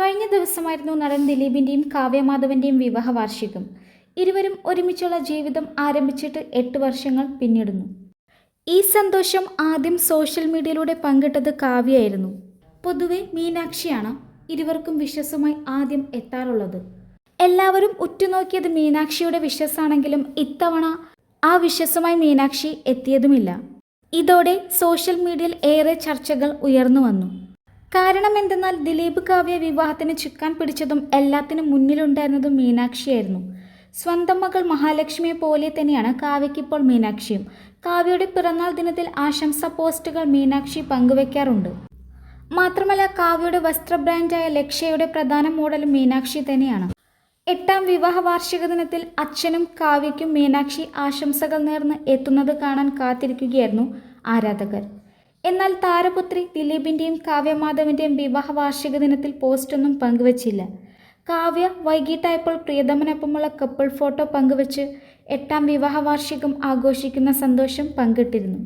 കഴിഞ്ഞ ദിവസമായിരുന്നു നടൻ ദിലീപിന്റെയും കാവ്യമാധവന്റെയും വിവാഹ വാർഷികം. ഇരുവരും ഒരുമിച്ചുള്ള ജീവിതം ആരംഭിച്ചിട്ട് എട്ട് വർഷങ്ങൾ പിന്നിടുന്നു. ഈ സന്തോഷം ആദ്യം സോഷ്യൽ മീഡിയയിലൂടെ പങ്കിട്ടത് കാവ്യയായിരുന്നു. പൊതുവെ മീനാക്ഷിയാണ് ഇരുവർക്കും വിശ്വസമായി ആദ്യം എത്താറുള്ളത്. എല്ലാവരും ഉറ്റുനോക്കിയത് മീനാക്ഷിയുടെ വിശ്വസാണെങ്കിലും ഇത്തവണ ആ വിശ്വസമായി മീനാക്ഷി എത്തിയതുമില്ല. ഇതോടെ സോഷ്യൽ മീഡിയയിൽ ഏറെ ചർച്ചകൾ ഉയർന്നു വന്നു. കാരണം എന്തെന്നാൽ ദിലീപ് കാവ്യ വിവാഹത്തിന് ചുക്കാൻ പിടിച്ചതും എല്ലാത്തിനും മുന്നിലുണ്ടായിരുന്നതും മീനാക്ഷിയായിരുന്നു. സ്വന്തം മകൾ മഹാലക്ഷ്മിയെ പോലെ തന്നെയാണ് കാവ്യയ്ക്കിപ്പോൾ മീനാക്ഷിയും. കാവ്യയുടെ പിറന്നാൾ ദിനത്തിൽ ആശംസ പോസ്റ്റുകൾ മീനാക്ഷി പങ്കുവയ്ക്കാറുണ്ട് മാത്രമല്ല കാവ്യയുടെ വസ്ത്ര ബ്രാൻഡായ ലക്ഷ്യയുടെ പ്രധാന മോഡൽ മീനാക്ഷി തന്നെയാണ്. എട്ടാം വിവാഹ വാർഷിക ദിനത്തിൽ അച്ഛനും കാവ്യയ്ക്കും മീനാക്ഷി ആശംസകൾ നേർന്ന് എത്തുന്നത് കാണാൻ കാത്തിരിക്കുകയായിരുന്നു ആരാധകർ. എന്നാൽ താരപുത്രി ദിലീപിന്റെയും കാവ്യമാധവന്റെയും വിവാഹ വാർഷിക ദിനത്തിൽ പോസ്റ്റൊന്നും പങ്കുവച്ചില്ല. കാവ്യ വൈകിട്ടായപ്പോൾ പ്രിയതമനൊപ്പമുള്ള കപ്പിൾ ഫോട്ടോ പങ്കുവച്ച് എട്ടാം വിവാഹ വാർഷികം ആഘോഷിക്കുന്ന സന്തോഷം പങ്കിട്ടിരുന്നു.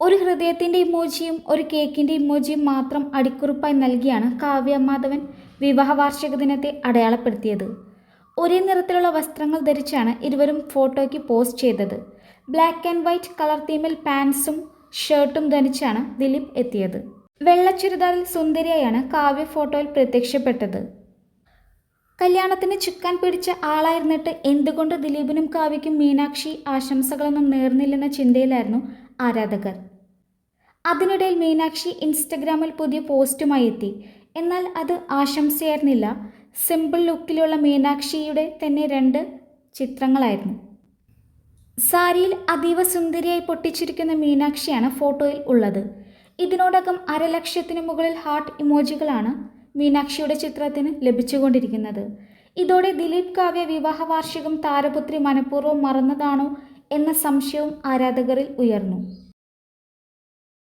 ഒരു ഹൃദയത്തിന്റെ ഇമോജിയും ഒരു കേക്കിന്റെ ഇമോജിയും മാത്രം അടിക്കുറിപ്പായി നൽകിയാണ് കാവ്യ മാധവൻ വിവാഹ വാർഷിക ദിനത്തെ അടയാളപ്പെടുത്തിയത്. ഒരേ നിറത്തിലുള്ള വസ്ത്രങ്ങൾ ധരിച്ചാണ് ഇരുവരും ഫോട്ടോയ്ക്ക് പോസ്റ്റ് ചെയ്തത്. ബ്ലാക്ക് ആൻഡ് വൈറ്റ് കളർ തീമിൽ പാൻസും ഷർട്ടും ധരിച്ചാണ് ദിലീപ് എത്തിയത്. വെള്ള ചുരിദാറിൽ സുന്ദരിയായാണ് കാവ്യ ഫോട്ടോയിൽ പ്രത്യക്ഷപ്പെട്ടത്. കല്യാണത്തിന് ചുക്കാൻ പിടിച്ച ആളായിരുന്നിട്ട് എന്തുകൊണ്ട് ദിലീപിനും കാവ്യയ്ക്കും മീനാക്ഷി ആശംസകളൊന്നും നേർന്നില്ലെന്ന ചിന്തയിലായിരുന്നു ആരാധകർ. അതിനിടയിൽ മീനാക്ഷി ഇൻസ്റ്റഗ്രാമിൽ പുതിയ പോസ്റ്റുമായി എത്തി. എന്നാൽ അത് ആശംസയായിരുന്നില്ല. സിമ്പിൾ ലുക്കിലുള്ള മീനാക്ഷിയുടെ തന്നെ രണ്ട് ചിത്രങ്ങളായിരുന്നു. സാരിയിൽ അതീവ സുന്ദരിയായി പൊട്ടിച്ചിരിക്കുന്ന മീനാക്ഷിയാണ് ഫോട്ടോയിൽ ഉള്ളത്. ഇതിനോടകം അരലക്ഷത്തിന് മുകളിൽ ഹാർട്ട് ഇമോജികളാണ് മീനാക്ഷിയുടെ ചിത്രത്തിന് ലഭിച്ചുകൊണ്ടിരിക്കുന്നത്. ഇതോടെ ദിലീപ് കാവ്യ വിവാഹ വാർഷികം താരപുത്രി മനഃപൂർവം മറന്നതാണോ എന്ന സംശയവും ആരാധകരിൽ ഉയർന്നു.